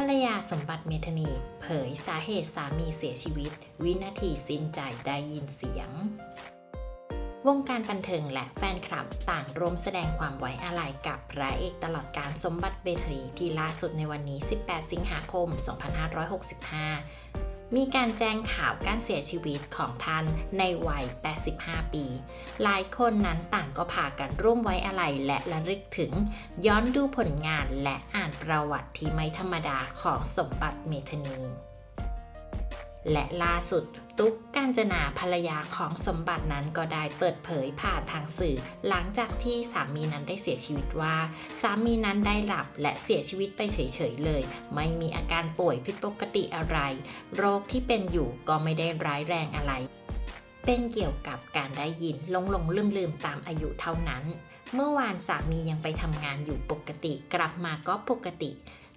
ภรรยาสมบัติเมธนีเผยสาเหตุสามีเสียชีวิต วินาทีสิ้นใจได้ยินเสียง วงการบันเทิงและแฟนคลับต่างร่วมแสดงความไว้อาลัยกับพระเอกตลอดการสมบัติเบธรีที่ล่าสุดในวันนี้ 18 สิงหาคม 2565 มีการแจ้งข่าวการเสียชีวิตของท่านในวัย 85 ปี หลายคนนั้นต่างก็พากันร่วมไว้อาลัยและระลึกถึง ย้อนดูผลงานและอ่านประวัติที่ไม่ธรรมดาของสมบัติเมธานี และล่าสุด ตุ๊กกาญจนาภรรยาของสมบัตินั้นก็ได้เปิดเผยผ่านทางสื่อ หลังจากที่สามีนั้นได้เสียชีวิตว่า สามีนั้นได้หลับและเสียชีวิตไปเฉยๆเลย ไม่มีอาการป่วยผิดปกติอะไร โรคที่เป็นอยู่ก็ไม่ได้ร้ายแรงอะไร เป็นเกี่ยวกับการได้ยินลงหลงลืมลืมตามอายุเท่านั้น เมื่อวานสามียังไปทำงานอยู่ปกติ กลับมาก็ปกติ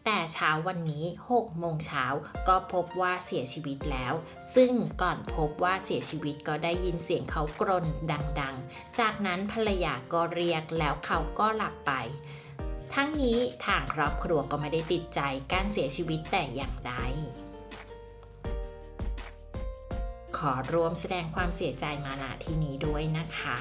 แต่เช้าวันนี้ 6 โมงเช้าก็พบว่าเสียชีวิตแล้ว ซึ่งก่อนพบว่าเสียชีวิตก็ได้ยินเสียงเขากรนดังๆ จากนั้นภรรยาก็เรียกแล้วเขาก็หลับไป ทั้งนี้ทางครอบครัวก็ไม่ได้ติดใจการเสียชีวิตแต่อย่างใดขอรวมแสดงความเสียใจมาณที่นี้ด้วยนะคะ